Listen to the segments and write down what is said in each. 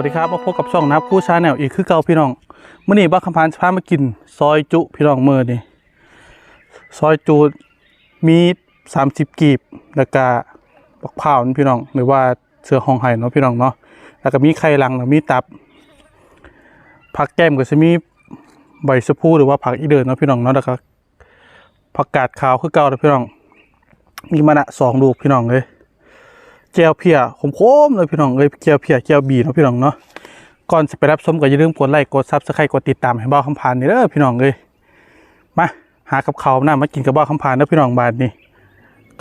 สวัสดีครับมาพบกับช่องนับผู้ชาแนลอีกคือเก่าพี่น้องเมื่อนี้บ้าคำพานจะพามากิน ซอยจุพี่น้องเมื่อนี่ซอยจุมีสามสิบกีบแล้วก็บักพร้าวนี่พี่น้องหรือว่าเสือหองไห่เนาะพี่น้องเนาะแล้วก็มีไข่ลังแล้วมีตับผักแก้มก็จะมีใบสะพูหรือว่าผักอีเดินเนาะพี่น้องเนาะแล้วก็ผักกาดขาวคือเก่าเนาะพี่น้องมีมะนะสองลูกพี่น้องเลย แก้วเพียขมๆเลยพี่น้องเลยแก้วเพียแก้วบีเนาะพี่น้องเนาะก่อนจะไปรับชมก็อย่าลืมกดไลค์กดซับสไครต์กดติดตามให้บ้าคำพานนี่เด้อพี่น้องเลยมาหากับเขาหน้ามากินกับบ้าคำพานเด้อพี่น้องบาทนี่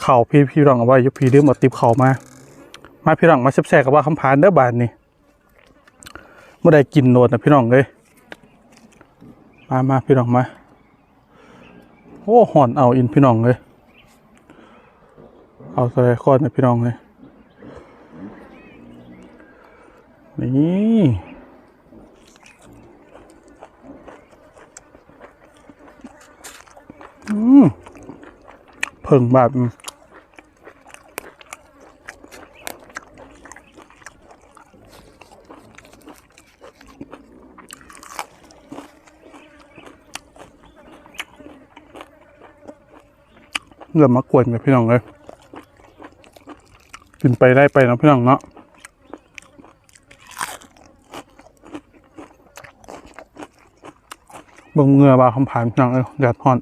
เข่าพี่พี่น้องเอาไว้ยุพี่ลืมเอาติบเข่ามา มาพี่น้องมาแซ่บๆกับบ้าคำพานเด้อบาทนี่เมื่อใดกินโนดนะพี่น้องเลยมามาพี่น้องมาโอ้ห่อนเอาอินพี่น้องเลยเอาสไลด์ก้อนนะพี่น้องเลย นี่อืมเพิ่งแบบเริ่มมากวนกับพี่น้องเลยกินไปได้ไปนะพี่น้องเนาะ บิ่งเงือบาคำผ่านพี่น้องเอ้ยแดดฮ้อน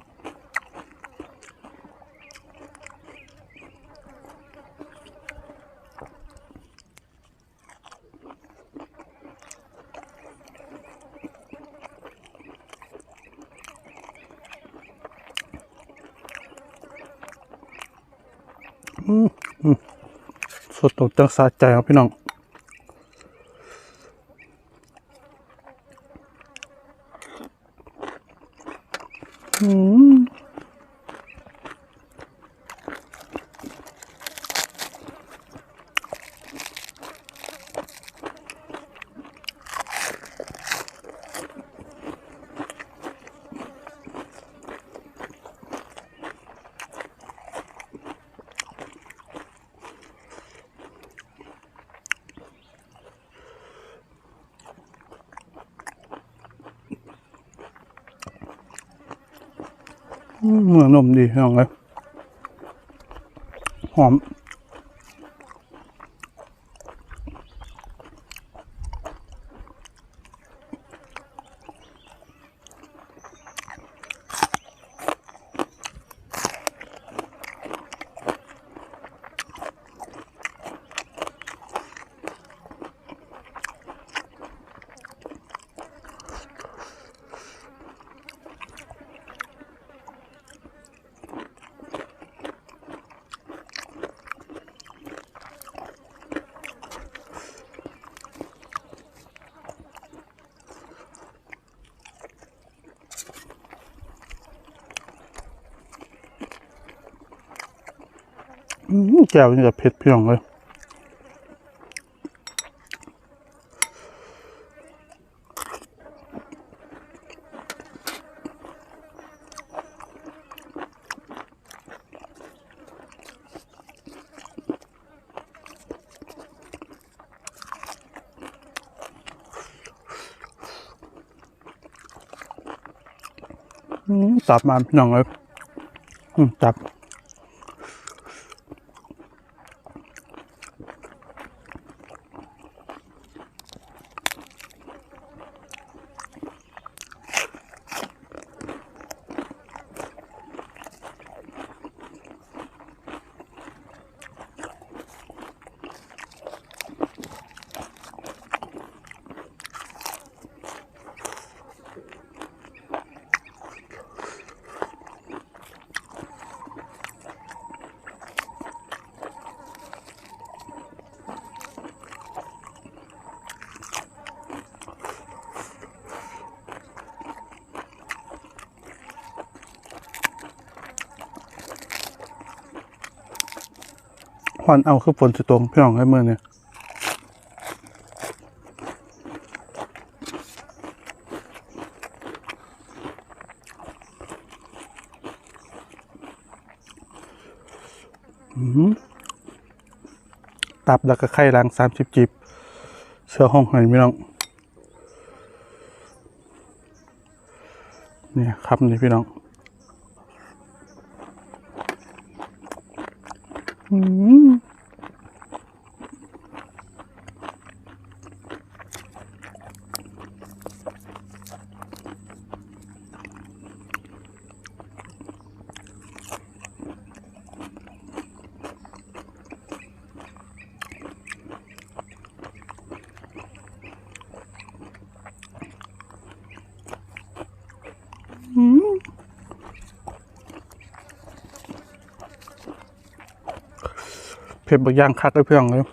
อืมอืมสดตรงจังสะใจครับพี่น้อง เหมือนนมดีพี่น้องเลยหอม แก้วนี่จะเผ็ดพี่น้องเลยอืมตับมาพี่น้องเลยตับ ควันเอาคือฝนจะตรงพี่น้องให้เมื่อเนี่ยอืมตับแล้วก็ไข่ลังสามสิบจีบสื้อห้องให้พี่น้อง เนี่ยครับนี่พี่น้อง อื เผ็ดบางย่างคักเลยเพื่อนเลย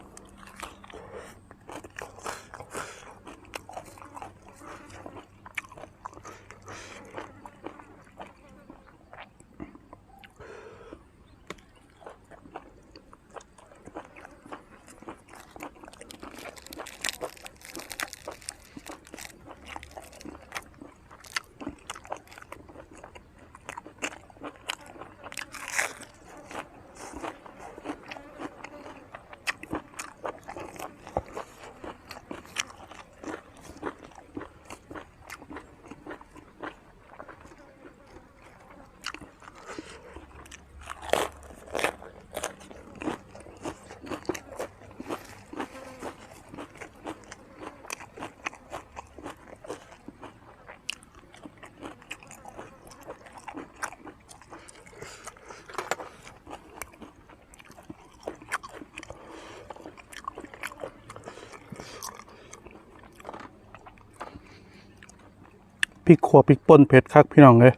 พริกขัวพริกป่นเผ็ดคักพี่น้องเลย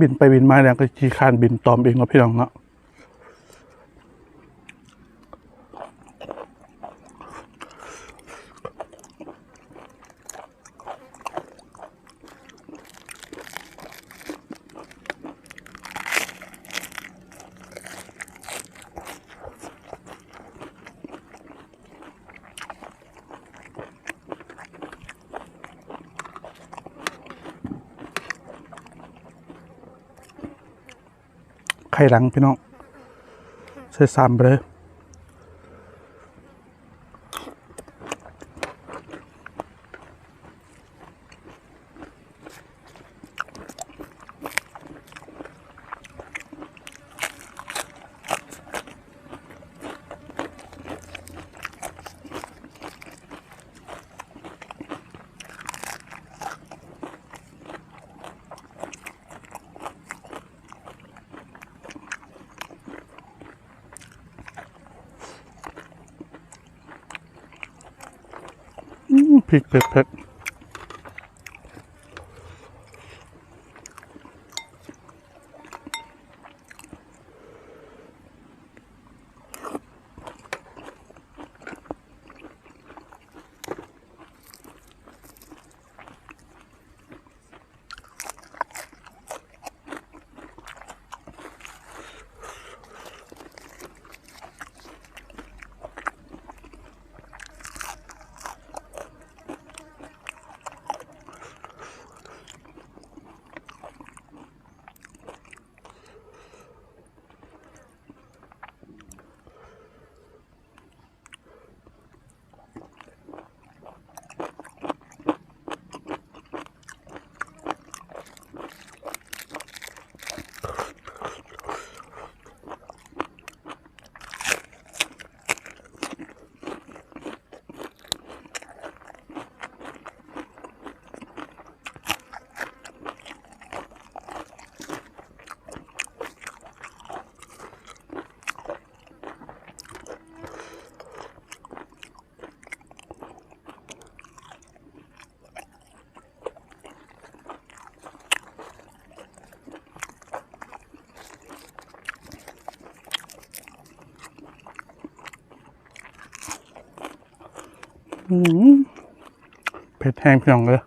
บินไปบินมาแล้วก็ขี้คานบินตอมเองเนาะพี่น้องเนาะ ไข่หลังพี่น้องใส่สามไปเลยอื้อ พริกเผ็ด เผ็ดแห้งเพียงเลย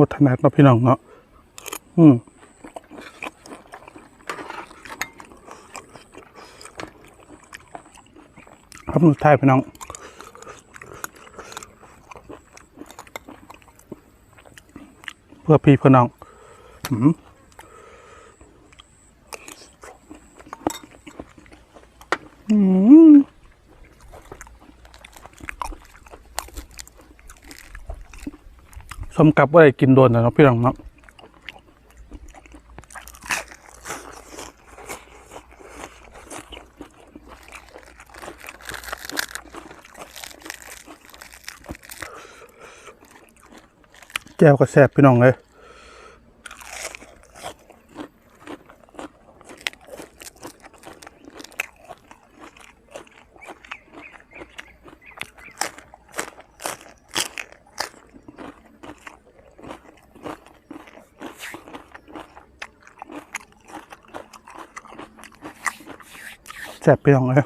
วัฒนัดเนาะพี่น้องเนาะอืมครับนุชไทยพี่น้องเพื่อพี่เพื่อน้องอืมอืม สมกับว่าได้กินโดนนะเนาะพี่น้องเนาะแก้วก็แซ่บพี่น้องเลย แซ่บพี่น้องเลย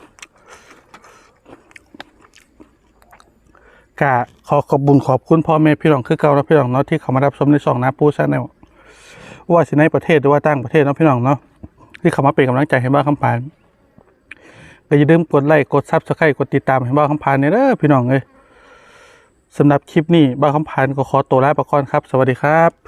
กะขอขอบบุญขอบคุณพ่อแม่พี่น้องคือเก่าและพี่น้องเนาะที่เขามารับชมในช่องนะปูชาแนลว่าสิในประเทศหรือว่าต่างประเทศเนาะพี่น้องเนาะที่เขามาเป็นกำลังใจให้บ้าคำพานก็อย่าลืมกดไลค์กดซับสไครต์กดติดตามให้บ้าคำพานเนี่ยเด้อพี่น้องเลยสำหรับคลิปนี้บ้าคำพานก็ขอตัวลาไปก่อนครับ สวัสดีครับ